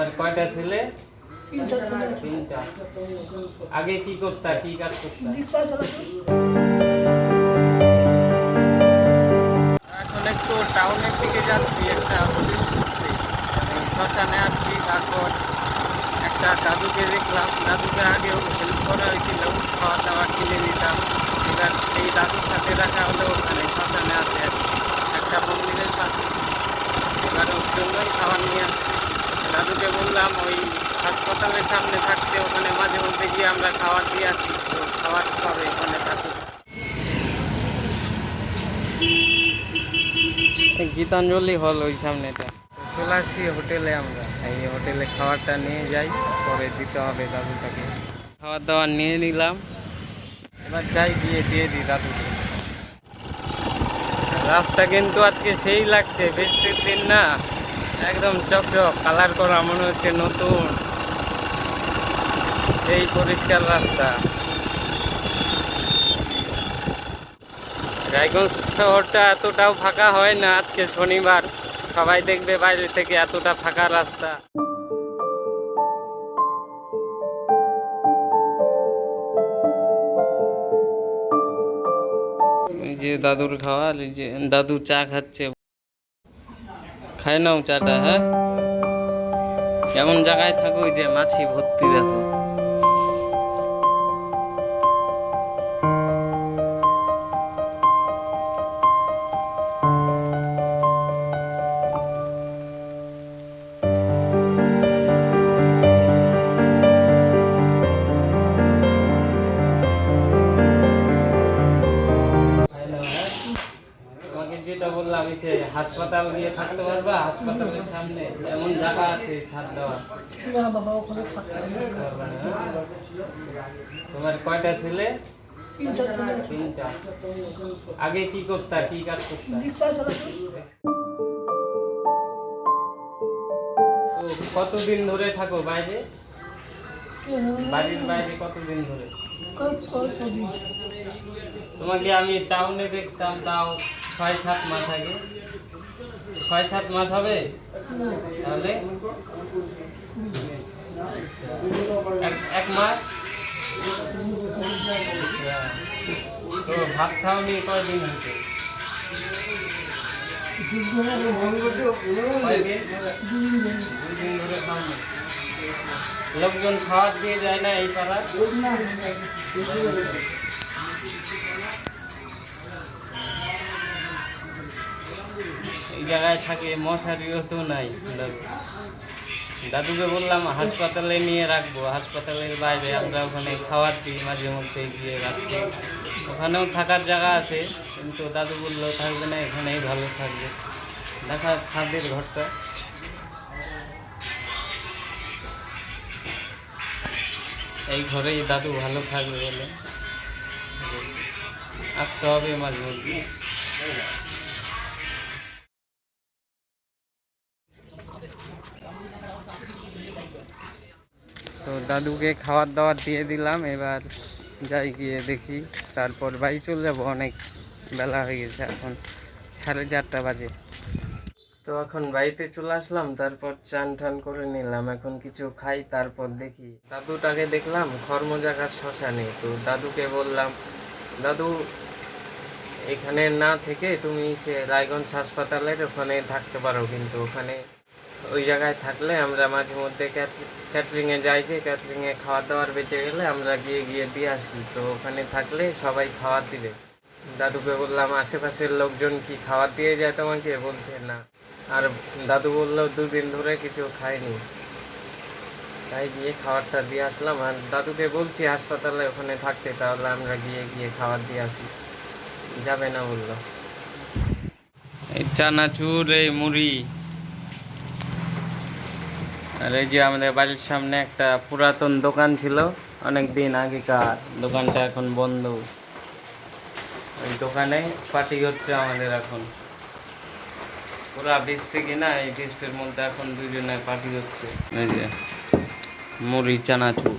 তোমার কয়টা ছেলে? তিনটা আগে কি করতা কি কাজ করতা? এখন একটু টাউনের দিকে যাচ্ছি একটা হোটেল খুঁজতে শ্মশানে আসছি তারপর একটা দাদুকে দেখলাম। দাদুকে আগেও হেল্প করা হয়েছিল খাওয়া দাওয়া কিনে দিতাম এবার এই দাদুর সাথে দেখা হলো ওখানে শ্মশানে আছে একটা মন্দিরের পাশে এবার ওর জন্যই খাবার নিয়ে আসছি বললাম ওই হাসপাতালের সামনে থাকতে ওখানে মাঝে মধ্যে গিয়ে আমরা খাবার দিয়ে আসি তো খাবার পাবে ওখানে থাকুক গীতাঞ্জলি হল ওই সামনেটা। চলে আসি হোটেলে আমরা এই হোটেলে খাবারটা নিয়ে যাই পরে দিতে হবে দাদুটাকে। খাবার দাবার নিয়ে নিলাম। এবার যাই গিয়ে দিয়ে দিই দাদুকে। রাস্তা কিন্তু আজকে সেই লাগছে বৃষ্টির দিন না। একদম চকচক কালার করা, মনে হচ্ছে নতুন। এই পরিষ্কার রাস্তা। রায়গঞ্জ শহরটা এতটাও ফাঁকা হয় না, আজকে শনিবার। সবাই দেখবে বাইরে থেকে এতটা ফাঁকা রাস্তা। যে দাদুর খাওয়ার যে দাদু চা খাচ্ছে। খায় নাও চাটা হ্যাঁ? এমন জায়গায় থাকো যে মাছি ভর্তি দেখো। যেটা বললাম সে হাসপাতাল গিয়ে থাকতে পারবা হাসপাতালের সামনে এমন জায়গা আছে ছাদ দেওয়া? তোমার কয়টা ছেলে? তিনটা আগে কি করতা কি কাজ করতা? তো। কতদিন ধরে থাকো বাইরে? বাড়ির বাইরে কতদিন ধরে। তোমাকে আমি টাউনে দেখতাম তাও ছয় সাত মাস আগে। ছয় সাত মাস হবে? তাহলে? এক- মাস? তো ভাত খাওনি কয়দিন হচ্ছে দিন? ধরে লোকজন খাবার দিয়ে যায় না এই পাড়া জায়গায় থাকে, মশারিও তো নাই। দাদু দাদুকে বললাম, হাসপাতালে নিয়ে রাখব। হাসপাতালের বাইরে আমরা ওখানে খাওয়ার দিই, মাঝে মধ্যে গিয়ে রাখতে ওখানেও থাকার জায়গা আছে, কিন্তু দাদু বলল, থাকবে না, এখানেই ভালো থাকবে। দেখা ছাদের ঘরটা। এই ঘরেই দাদু ভালো থাকবে বলে। আসতে হবে মাঝে মধ্যে। দাদুকে খাবার দাবার দিয়ে দিলাম, এবার যাই গিয়ে দেখি। তারপর বাড়ি চলে যাব, অনেক বেলা হয়ে গেছে এখন সাড়ে চারটা বাজে। তো এখন বাড়িতে চলে আসলাম, তারপর চান টান করে নিলাম, এখন কিছু খাই, তারপর দেখি। দাদুটাকে দেখলাম কর্মজাগার শ্মশানে তো দাদুকে বললাম, দাদু, এখানে না থেকে তুমি সে রায়গঞ্জ হাসপাতালের ওখানে থাকতে পারো, কিন্তু ওখানে ওই জায়গায় থাকলে আমরা মাঝে মধ্যে ক্যাটারিংয়ে যাই যে ক্যাটারিংয়ে খাওয়া দাওয়ার বেঁচে গেলে আমরা গিয়ে গিয়ে দিয়ে আসি। তো ওখানে থাকলে সবাই খাবার দিবে। দাদুকে বললাম, আশেপাশের লোকজন কি খাবার দিয়ে যায় তোমাকে? বলছে, না। আর দাদু বলল, দুদিন ধরে কিছু খায়নি তাই গিয়ে খাবারটা দিয়ে আসলাম। আর দাদুকে বলছি, হাসপাতালে ওখানে থাকতে, তাহলে আমরা গিয়ে গিয়ে খাবার দিয়ে আসি। যাবে না, বলল। এই চানাচুর, এই মুড়ি। আর এই যে আমাদের বাড়ির সামনে একটা পুরাতন দোকান ছিল। অনেক দিন আগেকার দোকানটা এখন বন্ধ। ওই দোকানে পার্টি হচ্ছে আমাদের এখন। পুরা বৃষ্টি কিনা এই বৃষ্টির মধ্যে এখন দুজনে পার্টি হচ্ছে। এই যে মুড়ি, চানাচুর।